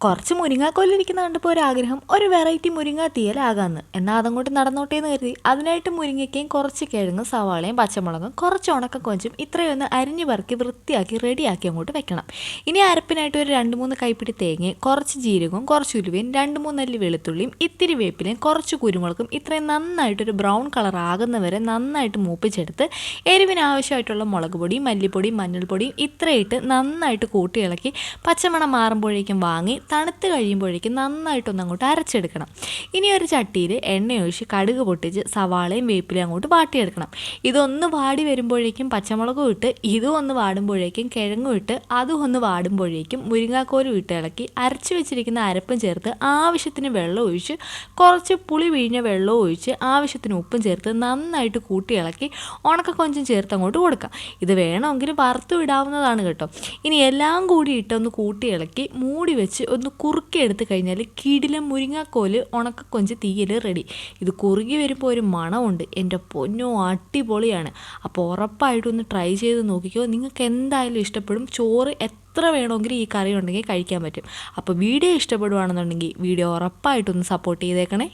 കുറച്ച് മുരിങ്ങാക്കോലിരിക്കുന്ന കണ്ടപ്പോൾ ഒരു ആഗ്രഹം ഒരു വെറൈറ്റി മുരിങ്ങ തീയലാകാമെന്ന് എന്നാൽ അതങ്ങോട്ട് നടന്നോട്ടെ എന്ന് കരുതി അതിനായിട്ട് മുരിങ്ങയ്ക്കയും കുറച്ച് കിഴങ്ങും സവാളയും പച്ചമുളകും കുറച്ച് ഉണക്ക കൊഞ്ചും ഇത്രയൊന്ന് അരിഞ്ഞു പറക്കി വൃത്തിയാക്കി റെഡിയാക്കി അങ്ങോട്ട് വെക്കണം. ഇനി അരപ്പിനായിട്ട് ഒരു രണ്ട് മൂന്ന് കൈപ്പിടി തേങ്ങയും കുറച്ച് ജീരകവും കുറച്ച് ഉലുവയും രണ്ട് മൂന്നല്ലി വെളുത്തുള്ളിയും ഇത്തിരി വേപ്പിലയും കുറച്ച് കുരുമുളകും ഇത്രയും നന്നായിട്ടൊരു ബ്രൗൺ കളർ ആകുന്നവരെ നന്നായിട്ട് മൂപ്പിച്ചെടുത്ത് എരിവിന് ആവശ്യമായിട്ടുള്ള മുളക് പൊടിയും മല്ലിപ്പൊടിയും മഞ്ഞൾപ്പൊടിയും ഇത്രയിട്ട് നന്നായിട്ട് കൂട്ടി ഇളക്കി പച്ചമണം മാറുമ്പോഴേക്കും വാങ്ങി തണുത്ത് കഴിയുമ്പോഴേക്കും നന്നായിട്ടൊന്ന് അങ്ങോട്ട് അരച്ചെടുക്കണം. ഇനി ഒരു ചട്ടിയിൽ എണ്ണ ഒഴിച്ച് കടുക് പൊട്ടിച്ച് സവാളയും വേപ്പിലയും അങ്ങോട്ട് വാട്ടിയെടുക്കണം. ഇതൊന്ന് വാടി വരുമ്പോഴേക്കും പച്ചമുളകും ഇട്ട് ഇതും ഒന്ന് വാടുമ്പോഴേക്കും കിഴങ്ങും ഇട്ട് അതും ഒന്ന് വാടുമ്പോഴേക്കും മുരിങ്ങാക്കോലും ഇട്ട് ഇളക്കി അരച്ച് വെച്ചിരിക്കുന്ന അരപ്പും ചേർത്ത് ആവശ്യത്തിന് വെള്ളം ഒഴിച്ച് കുറച്ച് പുളി വീഴിഞ്ഞ വെള്ളം ഒഴിച്ച് ആവശ്യത്തിന് ഉപ്പും ചേർത്ത് നന്നായിട്ട് കൂട്ടി ഇളക്കി ഉണക്ക കൊഞ്ചും ചേർത്ത് അങ്ങോട്ട് കൊടുക്കാം. ഇത് വേണമെങ്കിൽ വറുത്തു ഇടാവുന്നതാണ് കേട്ടോ. ഇനി എല്ലാം കൂടി ഇട്ടൊന്ന് കൂട്ടി ഇളക്കി മൂടി വെച്ച് ഒന്ന് കുറുക്കി എടുത്തു കഴിഞ്ഞാൽ കിടിലം മുരിങ്ങാക്കോൽ ഉണക്കക്കൊഞ്ച് തീയൽ റെഡി ഇത് കുറുകി വരുമ്പോൾ ഒരു മണമുണ്ട്. എന്റെ പൊന്നോ അടിപൊളിയാണ്. അപ്പോൾ ഉറപ്പായിട്ടൊന്ന് ട്രൈ ചെയ്ത് നോക്കിക്കോ. നിങ്ങൾക്ക് എന്തായാലും ഇഷ്ടപ്പെടും. ചോറ് എത്ര വേണമെങ്കിലും ഈ കറി ഉണ്ടെങ്കിൽ കഴിക്കാൻ പറ്റും. അപ്പോൾ വീഡിയോ ഇഷ്ടപ്പെടുവാണെന്നുണ്ടെങ്കിൽ വീഡിയോ ഉറപ്പായിട്ടൊന്ന് സപ്പോർട്ട് ചെയ്തേക്കണേ.